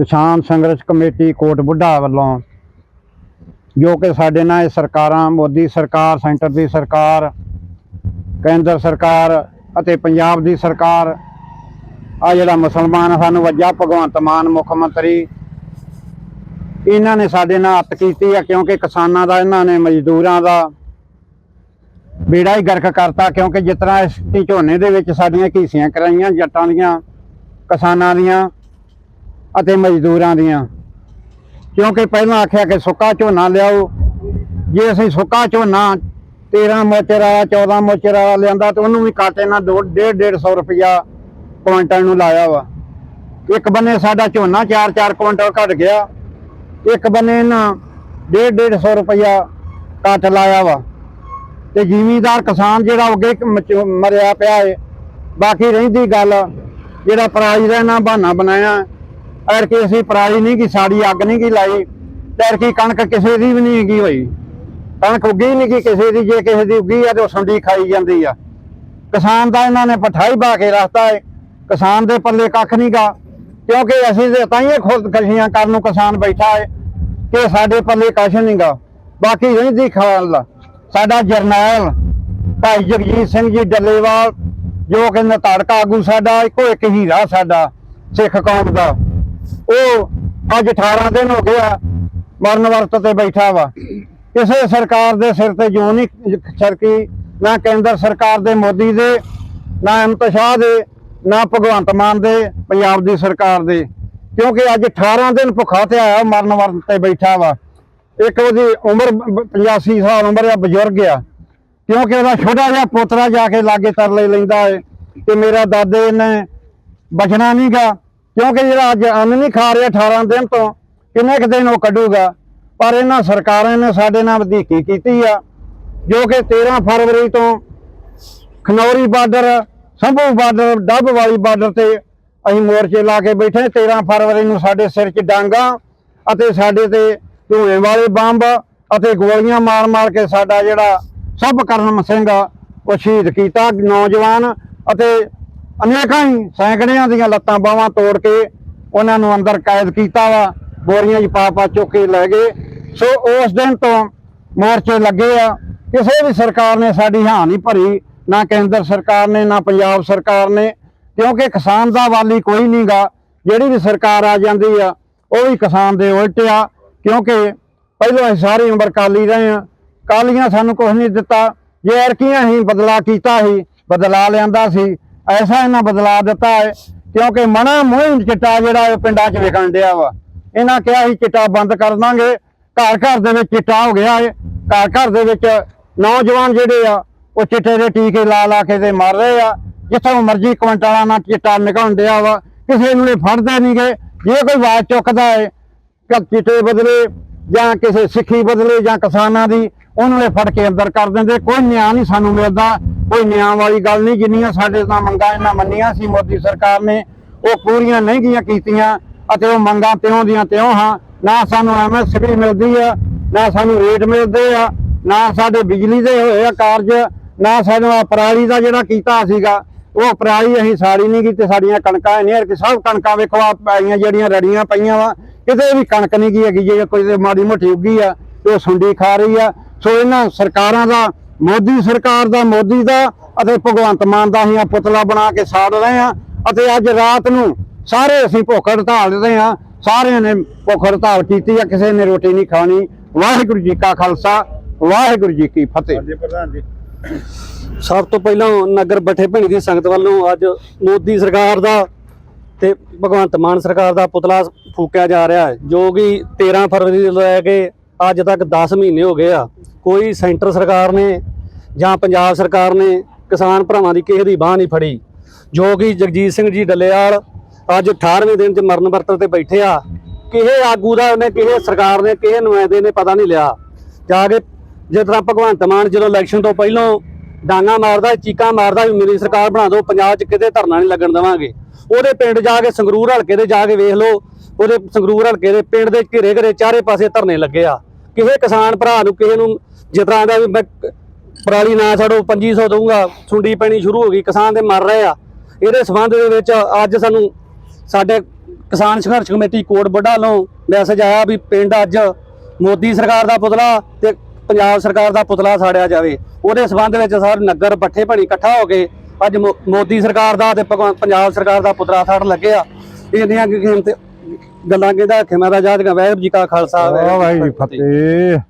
ਕਿਸਾਨ ਸੰਘਰਸ਼ ਕਮੇਟੀ ਕੋਟ ਬੁੱਢਾ ਵੱਲੋਂ, ਜੋ ਕਿ ਸਾਡੇ ਨਾਲ ਇਹ ਸਰਕਾਰਾਂ, ਮੋਦੀ ਸਰਕਾਰ, ਸੈਂਟਰ ਦੀ ਸਰਕਾਰ, ਕੇਂਦਰ ਸਰਕਾਰ ਅਤੇ ਪੰਜਾਬ ਦੀ ਸਰਕਾਰ ਆ ਜਿਹੜਾ ਮੁਸਲਮਾਨ ਸਾਨੂੰ ਵੱਜਾ, ਭਗਵੰਤ ਮਾਨ ਮੁੱਖ ਮੰਤਰੀ, ਇਹਨਾਂ ਨੇ ਸਾਡੇ ਨਾਲ ਹੱਤ ਕੀਤੀ ਆ, ਕਿਉਂਕਿ ਕਿਸਾਨਾਂ ਦਾ, ਇਹਨਾਂ ਨੇ ਮਜ਼ਦੂਰਾਂ ਦਾ ਬੇੜਾ ਹੀ ਗਰਕ ਕਰਤਾ, ਕਿਉਂਕਿ ਜਿਸ ਤਰ੍ਹਾਂ ਇਸ ਝੀ ਝੋਨੇ ਦੇ ਵਿੱਚ ਸਾਡੀਆਂ ਘੀਸੀਆਂ ਕਰਾਈਆਂ, ਜੱਟਾਂ ਦੀਆਂ, ਕਿਸਾਨਾਂ ਦੀਆਂ ਅਤੇ ਮਜ਼ਦੂਰਾਂ ਦੀਆਂ। ਕਿਉਂਕਿ ਪਹਿਲਾਂ ਆਖਿਆ ਕਿ ਸੁੱਕਾ ਝੋਨਾ ਲਿਆਓ। ਜੇ ਅਸੀਂ ਸੁੱਕਾ ਝੋਨਾ 13 ਮੋਚਰ ਵਾਲਾ 14 ਮੋਚਰ ਵਾਲਾ ਲਿਆਂਦਾ ਤੇ ਉਹਨੂੰ ਵੀ ਕਾਟੇ ਨਾਲ 1.5 150 ਰੁਪਇਆ ਕੁਇੰਟਲ ਨੂੰ ਲਾਇਆ ਵਾ। ਇੱਕ ਬੰਨੇ ਸਾਡਾ ਝੋਨਾ 4-4 ਕੁਇੰਟਲ ਘਟ ਗਿਆ। ਇੱਕ ਬੰਨੇ ਇਹਨਾਂ 1.5 150 ਰੁਪਇਆ ਕੱਟ ਲਾਇਆ ਵਾ। ਤੇ ਜ਼ਿਮੀਂਦਾਰ ਕਿਸਾਨ ਜਿਹੜਾ ਅੱਗੇ ਮਰਿਆ ਪਿਆ ਏ। ਬਾਕੀ ਰਹਿੰਦੀ ਗੱਲ, ਜਿਹੜਾ ਪ੍ਰਾਈਜ਼ ਦਾ ਇਹਨਾਂ ਬਹਾਨਾ ਬਣਾਇਆ। ਐਰ ਕਿ ਅਸੀਂ ਪਰਾਲੀ ਨਹੀਂ ਕਿ ਸਾਡੀ ਅੱਗ ਨਹੀਂ ਕੀ ਲਾਈ ਤੈਰ ਕੀ ਕਣਕ ਕਿਸੇ ਦੀ ਵੀ ਨਹੀਂ ਹੈਗੀ ਹੋਈ, ਕਣਕ ਉੱਗੀ ਨਹੀਂ ਕਿ ਕਿਸੇ ਦੀ ਜੇ ਕਿਸੇ ਦੀ ਉੱਗੀ ਆ ਤੇ ਉਹ ਸੁੰਡੀ ਖਾਈ ਜਾਂਦੀ ਆ। ਕਿਸਾਨ ਦਾ ਇਹਨਾਂ ਨੇ ਪਠਾਈ ਬਾ ਕੇ ਰੱਖਤਾ ਏ, ਕਿਸਾਨ ਦੇ ਪੱਲੇ ਕੱਖ ਨਹੀਂ ਕਿਉਂਕਿ ਅਸੀਂ ਤੇ ਤਾਂ ਹੀ ਖੁਦਕਸ਼ੀਆਂ ਕਰਨ ਨੂੰ ਕਿਸਾਨ ਬੈਠਾ ਹੈ ਕਿ ਸਾਡੇ ਪੱਲੇ ਕੁਛ ਨਹੀਂ ਗਾ। ਬਾਕੀ ਰਹਿੰਦੀ ਖਾਲ ਸਾਡਾ ਜਰਨੈਲ ਭਾਈ ਜਗਜੀਤ ਸਿੰਘ ਜੀ ਡੱਲੇਵਾਲ, ਜੋ ਕਿ ਨਤਾੜਕਾ ਆਗੂ ਸਾਡਾ, ਇੱਕੋ ਇੱਕ ਹੀਰਾ ਸਾਡਾ, ਸਿੱਖ ਕੌਮ ਦਾ। ਉਹ ਅੱਜ 18 ਦਿਨ ਹੋ ਗਿਆ ਮਰਨ ਵਰਤ ਤੇ ਬੈਠਾ ਵਾ। ਕਿਸੇ ਸਰਕਾਰ ਦੇ ਸਿਰ ਤੇ ਜੋ ਨਹੀਂ ਸਰਕੀ ਨਾ ਕੇਂਦਰ ਸਰਕਾਰ ਦੇ ਮੋਦੀ ਦੇ, ਨਾ ਅਮਿਤ ਸ਼ਾਹ ਦੇ, ਨਾ ਭਗਵੰਤ ਮਾਨ ਦੇ, ਪੰਜਾਬ ਦੀ ਸਰਕਾਰ ਦੇ। ਕਿਉਂਕਿ ਅੱਜ 18 ਦਿਨ ਭੁੱਖਾ ਤੇ ਆਇਆ, ਮਰਨ ਵਰਤ ਤੇ ਬੈਠਾ ਵਾ। ਇੱਕ ਉਹਦੀ ਉਮਰ ਬ- 85 ਸਾਲ ਉਮਰ ਆ, ਬਜ਼ੁਰਗ ਆ। ਕਿਉਂਕਿ ਉਹਦਾ ਛੋਟਾ ਜਿਹਾ ਪੋਤਰਾ ਜਾ ਕੇ ਲਾਗੇ ਤਰਲੇ ਲੈਂਦਾ ਏ, ਕਿ ਮੇਰਾ ਦਾਦੇ ਨੇ ਬਚਣਾ ਨਹੀਂਗਾ ਕਿਉਂਕਿ ਜਿਹੜਾ ਅੱਜ ਅੰਨ ਨਹੀਂ ਖਾ ਰਿਹਾ 18 ਦਿਨ ਤੋਂ, ਕਿੰਨੇ ਕੁ ਦਿਨ ਉਹ ਕੱਢੂਗਾ? ਪਰ ਇਹਨਾਂ ਸਰਕਾਰਾਂ ਨੇ ਸਾਡੇ ਨਾਲ ਵਧੀਕੀ ਕੀਤੀ ਆ, ਜੋ ਕਿ 13 ਫਰਵਰੀ ਤੋਂ ਖਨੌਰੀ ਬਾਰਡਰ, ਸੰਭੂ ਬਾਰਡਰ, ਡੱਬ ਵਾਲੀ ਬਾਰਡਰ ਤੇ ਅਸੀਂ ਮੋਰਚੇ ਲਾ ਕੇ ਬੈਠੇ 13 ਫਰਵਰੀ ਨੂੰ ਸਾਡੇ ਸਿਰ 'ਚ ਡਾਂਗਾ ਅਤੇ ਸਾਡੇ ਤੇ ਧੂਏ ਵਾਲੇ ਬੰਬ ਅਤੇ ਗੋਲੀਆਂ ਮਾਰ ਮਾਰ ਕੇ ਸਾਡਾ ਜਿਹੜਾ ਸਭ ਕਰਮ ਸਿੰਘ ਉਹ ਸ਼ਹੀਦ ਕੀਤਾ। ਨੌਜਵਾਨ ਅਤੇ ਅਨੇਕਾਂ ਹੀ ਸੈਂਕੜਿਆਂ ਦੀਆਂ ਲੱਤਾਂ ਬਾਹਾਂ ਤੋੜ ਕੇ ਉਹਨਾਂ ਨੂੰ ਅੰਦਰ ਕੈਦ ਕੀਤਾ ਵਾ, ਬੋਰੀਆਂ 'ਚ ਪਾ ਪਾ ਚੁੱਕ ਕੇ ਲੈ ਗਏ। ਸੋ ਉਸ ਦਿਨ ਤੋਂ ਮੋਰਚੇ ਲੱਗੇ ਆ। ਕਿਸੇ ਵੀ ਸਰਕਾਰ ਨੇ ਸਾਡੀ ਹਾਂ ਨਹੀਂ ਭਰੀ, ਨਾ ਕੇਂਦਰ ਸਰਕਾਰ ਨੇ, ਨਾ ਪੰਜਾਬ ਸਰਕਾਰ ਨੇ, ਕਿਉਂਕਿ ਕਿਸਾਨ ਦਾ ਵਾਲੀ ਕੋਈ ਨਹੀਂਗਾ ਜਿਹੜੀ ਵੀ ਸਰਕਾਰ ਆ ਜਾਂਦੀ ਆ, ਉਹ ਵੀ ਕਿਸਾਨ ਦੇ ਉਲਟ ਆ, ਕਿਉਂਕਿ ਪਹਿਲਾਂ ਅਸੀਂ ਸਾਰੀ ਉਮਰ ਕਾਲੀ ਰਹੇ ਆ। ਕਾਲੀਆਂ ਸਾਨੂੰ ਕੁਝ ਨਹੀਂ ਦਿੱਤਾ। ਜੇ ਐਰਕੀਆਂ ਹੀ ਬਦਲਾ ਕੀਤਾ ਸੀ, ਬਦਲਾ ਲਿਆਂਦਾ ਸੀ। ਐਸਾ ਇਹਨਾਂ ਬਦਲਾ ਦਿੱਤਾ ਹੈ, ਕਿਉਂਕਿ ਮਨਾ ਮੋਹਿੰ ਚਿੱਟਾ ਜਿਹੜਾ ਇਹ ਪਿੰਡਾਂ 'ਚ ਵਿਕਣ ਡਿਆ ਵਾ। ਇਹਨਾਂ ਕਿਹਾ ਸੀ ਚਿੱਟਾ ਬੰਦ ਕਰ ਦਾਂਗੇ, ਘਰ ਘਰ ਦੇ ਵਿੱਚ ਚਿੱਟਾ ਹੋ ਗਿਆ ਹੈ ਘਰ ਘਰ ਦੇ ਵਿੱਚ ਨੌਜਵਾਨ ਜਿਹੜੇ ਆ, ਉਹ ਚਿੱਟੇ ਦੇ ਟੀਕੇ ਲਾ ਲਾ ਕੇ ਤੇ ਮਰ ਰਹੇ ਆ। ਜਿੱਥੋਂ ਮਰਜ਼ੀ ਕੁਇੰਟਲਾਂ ਨਾਲ ਚਿੱਟਾ ਨਿਕਲਣ ਡਿਆ ਵਾ, ਕਿਸੇ ਨੂੰ ਫੜਦੇ ਫੜਦੇ ਨਹੀਂਗੇ ਜੇ ਕੋਈ ਆਵਾਜ਼ ਚੁੱਕਦਾ ਹੈ ਕਿ ਚਿੱਟੇ ਬਦਲੇ ਜਾਂ ਕਿਸੇ ਸਿੱਖੀ ਬਦਲੇ ਜਾਂ ਕਿਸਾਨਾਂ ਦੀ, ਉਹਨਾਂ ਨੇ ਫੜ ਕੇ ਅੰਦਰ ਕਰ ਦਿੰਦੇ। ਕੋਈ ਨਿਆਂ ਨਹੀਂ ਸਾਨੂੰ ਮਿਲਦਾ। ਕੋਈ ਨਿਆਂ ਵਾਲੀ ਗੱਲ ਨਹੀਂ, ਜਿੰਨੀਆਂ ਸਾਡੇ ਤਾਂ ਮੰਗਾਂ ਇਹਨਾਂ ਮੰਨੀਆਂ ਸੀ, ਮੋਦੀ ਸਰਕਾਰ ਨੇ, ਉਹ ਪੂਰੀਆਂ ਨਹੀਂ ਗਈਆਂ ਕੀਤੀਆਂ, ਅਤੇ ਉਹ ਮੰਗਾਂ ਤਿਉਂ ਦੀਆਂ ਤਿਉਂ ਹਾਂ। ਨਾ ਸਾਨੂੰ ਐਮਐਸਪੀ ਮਿਲਦੀ ਆ, ਨਾ ਸਾਨੂੰ ਰੇਟ ਮਿਲਦੇ ਆ, ਨਾ ਸਾਡੇ ਬਿਜਲੀ ਦੇ ਹੋਏ ਆ ਕਾਰਜ, ਨਾ ਸਾਨੂੰ ਆਹ ਪਰਾਲੀ ਦਾ ਜਿਹੜਾ ਕੀਤਾ ਸੀਗਾ, ਉਹ ਪਰਾਲੀ ਅਸੀਂ ਸਾੜੀ ਨਹੀਂ ਕੀਤੀ, ਸਾਡੀਆਂ ਕਣਕਾਂ ਨਹੀਂ ਕਿ ਸਭ ਕਣਕਾਂ ਵੇਖੋ ਆ ਪਾਈਆਂ ਜਿਹੜੀਆਂ ਰੜੀਆਂ ਪਈਆਂ ਵਾ, ਕਿਤੇ ਵੀ ਕਣਕ ਨਹੀਂ ਗਈ ਹੈਗੀ, ਜੇ ਕੋਈ ਮਾੜੀ ਮੋਟੀ ਉੱਗੀ ਆ, ਤੇ ਉਹ ਸੁੰਡੀ ਖਾ ਰਹੀ ਆ। ਸੋ ਇਹਨਾਂ ਸਰਕਾਰਾਂ ਦਾ ਮੋਦੀ ਸਰਕਾਰ ਦਾ ਮੋਦੀ ਦਾ ਅਤੇ ਭਗਵੰਤ ਮਾਨ ਦਾ ਅਸੀਂ ਪੁਤਲਾ ਬਣਾ ਕੇ ਸਾੜ ਰਹੇ ਆ ਅਤੇ ਅੱਜ ਰਾਤ ਨੂੰ ਸਾਰੇ ਅਸੀਂ ਭੁੱਖ ਹੜਤਾਲ ਰਹੇ ਆ ਸਾਰਿਆਂ ਨੇ ਭੁੱਖ ਹੜਤਾਲ ਕੀਤੀ ਆ ਕਿਸੇ ਨੇ ਰੋਟੀ ਨਹੀਂ ਖਾਣੀ। ਵਾਹਿਗੁਰੂ ਜੀ ਕਾ ਖਾਲਸਾ ਵਾਹਿਗੁਰੂ ਜੀ ਕੀ ਫਤਿਹ। ਹਾਂਜੀ ਪ੍ਰਧਾਨ ਜੀ। ਸਭ ਤੋਂ ਪਹਿਲਾਂ ਨਗਰ ਬੱਠੇ ਭੈਣੀ ਦੀ ਸੰਗਤ ਵੱਲੋਂ ਅੱਜ ਮੋਦੀ ਸਰਕਾਰ ਦਾ ਤੇ ਭਗਵੰਤ ਮਾਨ ਸਰਕਾਰ ਦਾ ਪੁਤਲਾ ਫੂਕਿਆ ਜਾ ਰਿਹਾ ਹੈ ਜੋ ਕਿ 13 ਫਰਵਰੀ ਤੋਂ ਲੈ ਕੇ ਅੱਜ ਤੱਕ 10 ਮਹੀਨੇ ਹੋ ਗਏ ਆ। ਕੋਈ ਸੈਂਟਰ ਸਰਕਾਰ ਨੇ ਜਾਂ ਪੰਜਾਬ ਸਰਕਾਰ ਨੇ ਕਿਸਾਨ ਭਰਾਵਾਂ ਦੀ ਕਿਸੇ ਦੀ ਬਾਹ ਨਹੀਂ ਫੜੀ, ਜੋ ਕਿ ਜਗਜੀਤ ਸਿੰਘ ਜੀ ਡੱਲੇਵਾਲ ਅੱਜ 18ਵੇਂ ਦਿਨ 'ਚ ਮਰਨ ਵਰਤਨ ਤੇ ਬੈਠੇ ਆ ਕਿਸੇ ਆਗੂ ਦਾ ਉਹਨੇ ਕਿਸੇ ਸਰਕਾਰ ਨੇ ਕਿਸੇ ਨੁਮਾਇੰਦੇ ਨੇ ਪਤਾ ਨਹੀਂ ਲਿਆ। ਜਾ ਕੇ ਜਿਸ ਤਰ੍ਹਾਂ ਭਗਵੰਤ ਮਾਨ ਜਦੋਂ ਇਲੈਕਸ਼ਨ ਤੋਂ ਪਹਿਲਾਂ ਡਾਂਗਾ ਮਾਰਦਾ, ਚੀਕਾਂ ਮਾਰਦਾ ਵੀ ਮੇਰੀ ਸਰਕਾਰ ਬਣਾ ਦਿਓ, ਪੰਜਾਬ 'ਚ ਕਿਤੇ ਧਰਨਾ ਨਹੀਂ ਲੱਗਣ ਦੇਵਾਂਗੇ। ਉਹਦੇ ਪਿੰਡ ਜਾ ਕੇ ਸੰਗਰੂਰ ਹਲਕੇ ਦੇ ਜਾ ਕੇ ਵੇਖ ਲਓ, ਉਹਦੇ ਸੰਗਰੂਰ ਹਲਕੇ ਦੇ ਪਿੰਡ ਦੇ ਘੇਰੇ ਘੇਰੇ ਚਾਰੇ ਪਾਸੇ ਧਰਨੇ ਲੱਗੇ ਆ। ਕਿਸੇ ਕਿਸਾਨ ਭਰਾ ਨੂੰ ਕਿਸੇ ਨੂੰ ਜਿਸ ਤਰ੍ਹਾਂ ਦਾ ਵੀ ਮੈਂ ਪਰਾਲੀ ਨਾ ਛੱਡੋ 2500 ਦਊਂਗਾ। ਸੁੰਡੀ ਪੈਣੀ ਸ਼ੁਰੂ ਹੋ ਗਈ ਕਿਸਾਨ ਦੇ ਮਰ ਰਹੇ ਆ। ਇਹਦੇ ਸਬੰਧ ਦੇ ਵਿੱਚ ਅੱਜ ਸਾਨੂੰ ਸਾਡੇ ਕਿਸਾਨ ਸੰਘਰਸ਼ ਕਮੇਟੀ ਕੋਟ ਬੁੱਢਾ ਵੱਲੋਂ ਮੈਸੇਜ ਆਇਆ ਵੀ ਪਿੰਡ ਅੱਜ ਮੋਦੀ ਸਰਕਾਰ ਦਾ ਪੁਤਲਾ ਤੇ ਪੰਜਾਬ ਸਰਕਾਰ ਦਾ ਪੁਤਲਾ ਸਾੜਿਆ ਜਾਵੇ। ਉਹਦੇ ਸਬੰਧ ਵਿੱਚ ਸਾਰੇ ਨਗਰ ਪੱਠੇ ਭਣੀ ਇਕੱਠਾ ਹੋ ਕੇ ਅੱਜ ਮੋਦੀ ਸਰਕਾਰ ਦਾ ਤੇ ਪੰਜਾਬ ਸਰਕਾਰ ਦਾ ਪੁਤਲਾ ਸਾੜ ਲੱਗੇ ਆ। ਇਹਦੀਆਂ ਕੀਮਤ ਗੱਲਾਂ ਕਿਹਦਾ ਖਿਮਾ ਦਾ ਜਾਦਗਾ ਵਾਹਿਗੁਰੂ ਜੀ ਕਾ ਖਾਲਸਾ ਵਾਹਿਗੁਰੂ ਜੀ ਫਤਿਹ।